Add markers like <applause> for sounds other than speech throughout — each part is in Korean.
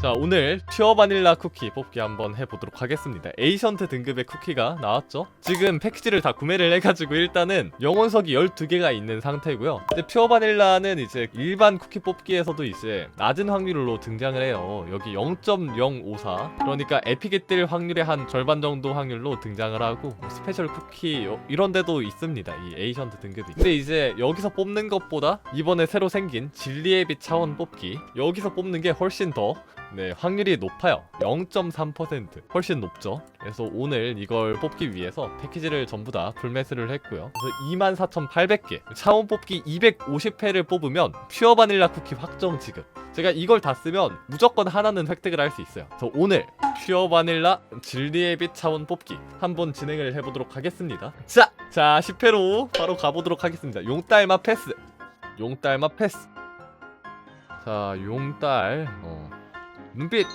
자 오늘 퓨어 바닐라 쿠키 뽑기 한번 해보도록 하겠습니다. 에이션트 등급의 쿠키가 나왔죠? 지금 패키지를 다 구매를 해가지고 일단은 영혼석이 12개가 있는 상태고요. 근데 퓨어 바닐라는 이제 일반 쿠키 뽑기에서도 이제 낮은 확률로 등장을 해요. 여기 0.054 그러니까 에픽에 뜰 확률의 한 절반 정도 확률로 등장을 하고 뭐 스페셜 쿠키 요- 이런 데도 있습니다. 이 에이션트 등급이. 근데 이제 여기서 뽑는 것보다 이번에 새로 생긴 진리의 빛 차원 뽑기. 여기서 뽑는 게 훨씬 더 네, 확률이 높아요. 0.3% 훨씬 높죠. 그래서 오늘 이걸 뽑기 위해서 패키지를 전부 다 풀매수를 했고요. 그래서 24,800개, 차원 뽑기 250회를 뽑으면 퓨어 바닐라 쿠키 확정 지급. 제가 이걸 다 쓰면 무조건 하나는 획득을 할 수 있어요. 그래서 오늘 퓨어 바닐라 진리의 빛 차원 뽑기 한번 진행을 해보도록 하겠습니다. 자, 자 10회로 바로 가보도록 하겠습니다. 용딸마 패스, 용딸마 패스. 자, 용딸. 어. 눈빛.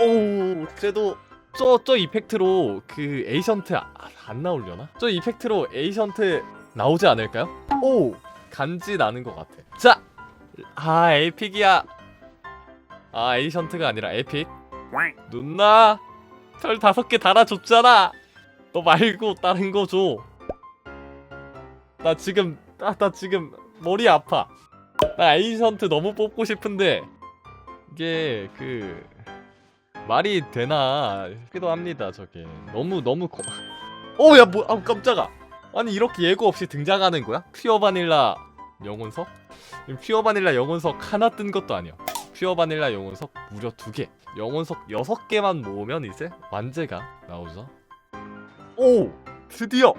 오, 그래도 저 저 이펙트로 그 에이션트 아, 안 나오려나? 저 이펙트로 에이션트 나오지 않을까요? 오, 간지 나는 것 같아. 자, 아 에픽이야. 아 에이션트가 아니라 에픽. 누나, 별 다섯 개 달아줬잖아. 너 말고 다른 거 줘. 나 지금 나, 나 지금 머리 아파. 나 에이션트 너무 뽑고 싶은데 이게 그 말이 되나 싶기도 합니다 저게 너무 너무 거... 어야 뭐 아 깜짝아 아니 이렇게 예고 없이 등장하는 거야? 퓨어 바닐라 영혼석? 퓨어 바닐라 영혼석 하나 뜬 것도 아니야 퓨어 바닐라 영혼석 무려 두개 영혼석 여섯 개만 모으면 이제 완제가 나오죠 오 드디어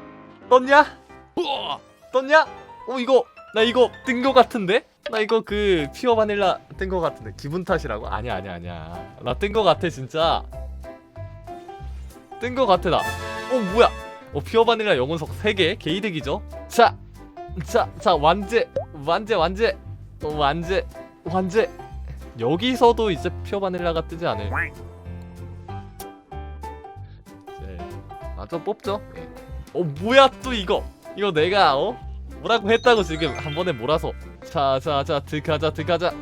떴냐? 우와, 떴냐? 어 이거 나 이거 뜬 거 같은데? 나 이거 그 퓨어 바닐라 뜬 거 같은데 기분 탓이라고? 아니야 아니야 아니야 나 뜬 거 같아 진짜 뜬 거 같아 나어 뭐야 어 퓨어 바닐라 영혼석 3개 개이득이죠 자 자, 자, 완제, 완제, 완제, 어, 완제, 완제. 여기서도 이제 퓨어 바닐라가 뜨지 않을. 네, 마저 뽑죠. 예. 어, 뭐야 또 이거? 이거 내가 어? 뭐라고 했다고 지금 한 번에 몰아서. 자, 자, 자, 들어가자, 들어가자.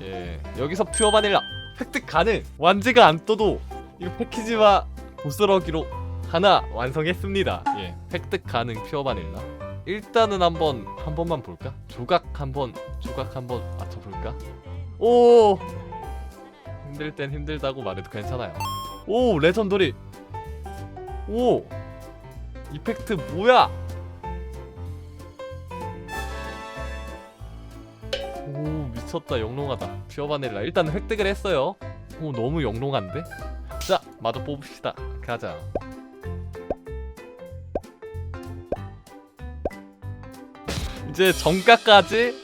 예, 여기서 퓨어 바닐라 획득 가능. 완제가 안 떠도 이거 패키지와 보스러기로 하나 완성했습니다. 예, 획득 가능 퓨어 바닐라. 일단은 한번 한 번만 볼까? 조각 한번 조각 한번 맞춰 볼까? 오 힘들 땐 힘들다고 말해도 괜찮아요. 오 레전더리. 오 이펙트 뭐야? 미쳤다 영롱하다. 퓨어 바닐라 일단 획득을 했어요. 오 너무 영롱한데? 자 마저 뽑읍시다. 가자. 이제 정가까지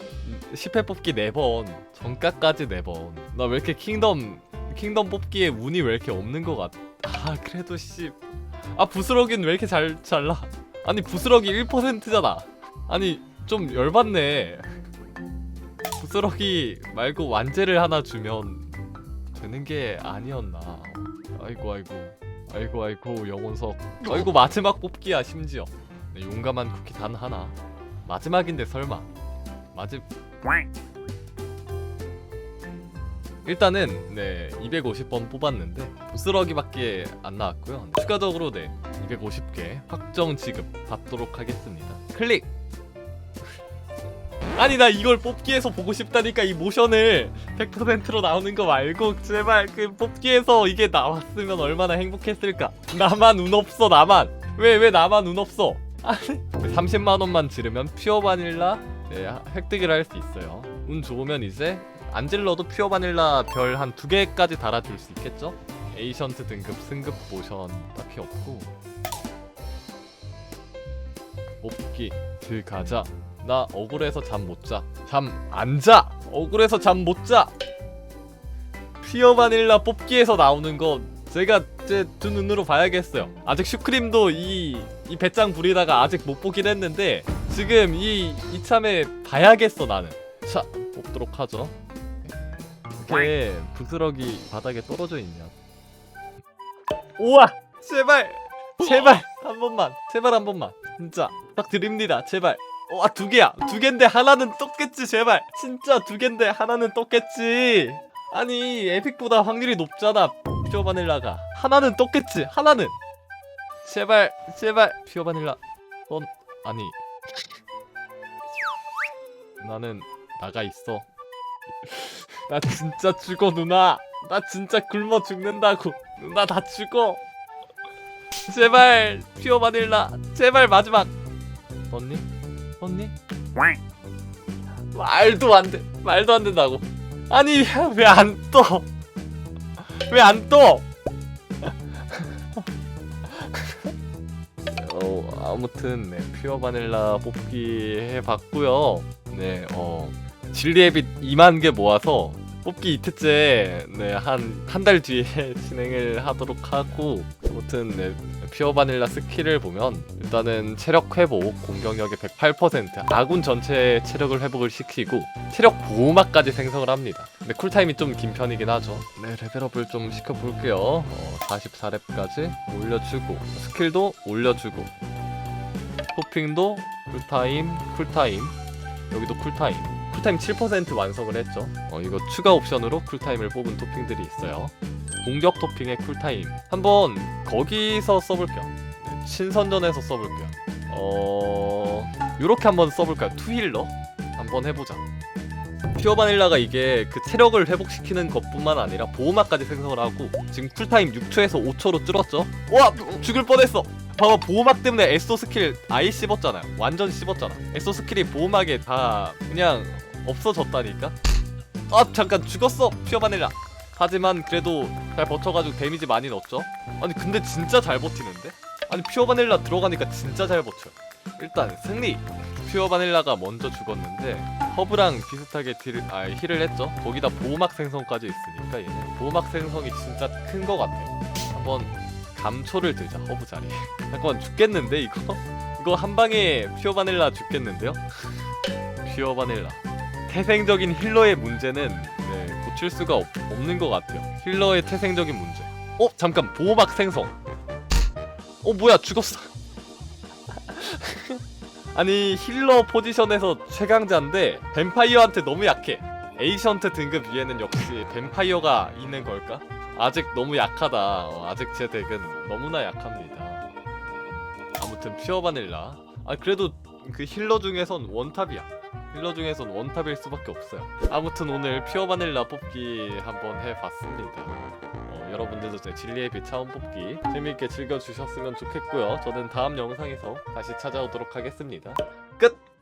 10회 뽑기 4번 정가까지 4번 나 왜 이렇게 킹덤 킹덤 뽑기에 운이 왜 이렇게 없는 것 같아 아 그래도 씨아 부스러기는 왜 이렇게 잘 잘라 아니 부스러기 1%잖아 아니 좀 열받네 부스러기 말고 완제를 하나 주면 되는 게 아니었나? 아이고 아이고. 아이고 아이고 영혼석. 아이고 마지막 뽑기야 심지어. 네, 용감한 쿠키 단 하나. 마지막인데 설마. 마지 일단은 네 250번 뽑았는데 부스러기밖에 안 나왔고요. 추가적으로 네 250개 확정 지급 받도록 하겠습니다. 클릭 아니 나 이걸 뽑기에서 보고 싶다니까 이 모션을 100%로 나오는 거 말고 제발 그 뽑기에서 이게 나왔으면 얼마나 행복했을까. 나만 운 없어 나만. 왜왜 나만 운 없어? 아니 30만 원만 지르면 퓨어 바닐라? 네, 획득을 할 수 있어요. 운 좋으면 이제 안 질러도 퓨어 바닐라 별 한 두 개까지 달아줄 수 있겠죠? 에이션트 등급 승급 모션 딱히 없고 뽑기 들가자 나 억울해서 잠 못 자. 잠 안 자. 억울해서 잠 못 자. 퓨어 바닐라 뽑기에서 나오는 거 제가 제 두 눈으로 봐야겠어요. 아직 슈크림도 이, 이 배짱 부리다가 아직 못 보긴 했는데 지금 이 이참에 봐야겠어 나는. 자 뽑도록 하죠. 이렇게 부스러기 바닥에 떨어져 있냐? 우와 제발 제발 한 번만 제발 한 번만 진짜 딱 드립니다 제발. 와 두 개야. 두 개인데 하나는 떴겠지 제발. 진짜 두 개인데 하나는 떴겠지. 아니 에픽보다 확률이 높잖아 퓨어 바닐라가. 하나는 떴겠지 하나는. 제발 제발 퓨어 바닐라. 넌 아니. 나는 나가 있어. <laughs> 나 진짜 죽어 누나. 나 진짜 굶어 죽는다고. 누나 다 죽어 제발 퓨어 바닐라 제발 마지막 언니 언니 말도 안 돼. 말도 안 된다고. 아니 왜 안 떠? 왜 안 떠? <laughs> 어 아무튼 네 퓨어 바닐라 뽑기 해봤고요. 네 어. 진리앱이 2만 개 모아서 뽑기 2트째 네 한 한 달 뒤에 <laughs> 진행을 하도록 하고 아무튼 네 퓨어 바닐라 스킬을 보면 일단은 체력 회복, 공격력의 108%, 아군 전체 체력을 회복을 시키고 체력 보호막까지 생성을 합니다. 근데 쿨타임이 좀 긴 편이긴 하죠. 네, 레벨업을 좀 시켜볼게요. 어, 44렙까지 올려주고 스킬도 올려주고 호핑도 쿨타임, 쿨타임 여기도 쿨타임 쿨타임 7% 완성을 했죠. 어, 이거 추가 옵션으로 쿨타임을 뽑은 토핑들이 있어요. 공격 토핑의 쿨타임 한번 거기서 써볼게요 네, 신선전에서 써볼게요 어... 요렇게 한번 써볼까요? 투힐러? 한번 해보자 퓨어 바닐라가 이게 그 체력을 회복시키는 것뿐만 아니라 보호막까지 생성을 하고 지금 쿨타임 6초에서 5초로 줄었죠? 와! 죽을 뻔했어! 봐봐 보호막 때문에 에소 스킬 아예 씹었잖아요 완전 씹었잖아 에소 스킬이 보호막에 다 그냥 없어졌다니까? 아 잠깐 죽었어. 퓨어 바닐라 하지만 그래도 잘 버텨가지고 데미지 많이 넣었죠. 아니 근데 진짜 잘 버티는데? 아니 퓨어 바닐라 들어가니까 진짜 잘 버텨요 일단 승리! 퓨어 바닐라가 먼저 죽었는데 허브랑 비슷하게 딜, 아, 힐을 했죠. 거기다 보호막 생성까지 있으니까 얘는 보호막 생성이 진짜 큰 거 같아요 한번 감초를 들자 허브 자리에. <laughs> 잠깐만 죽겠는데 이거? 이거 한 방에 퓨어 바닐라 죽겠는데요? <laughs> 퓨어 바닐라 태생적인 힐러의 문제는 네, 고칠 수가 없, 없는 것 같아요. 힐러의 태생적인 문제. 어 잠깐 보호막 생성. 어 뭐야 죽었어. <laughs> 아니 힐러 포지션에서 최강자인데 뱀파이어한테 너무 약해. 에이션트 등급 위에는 역시 뱀파이어가 있는 걸까? 아직 너무 약하다. 어, 아직 제 덱은 너무나 약합니다. 아무튼 퓨어 바닐라. 아 그래도 그 힐러 중에선 원탑이야. 힐러 중에선 원탑일 수밖에 없어요. 아무튼 오늘 퓨어 바닐라 뽑기 한번 해봤습니다. 어, 여러분들도 제 진리의 빛 차원 뽑기 재미있게 즐겨주셨으면 좋겠고요. 저는 다음 영상에서 다시 찾아오도록 하겠습니다. 끝!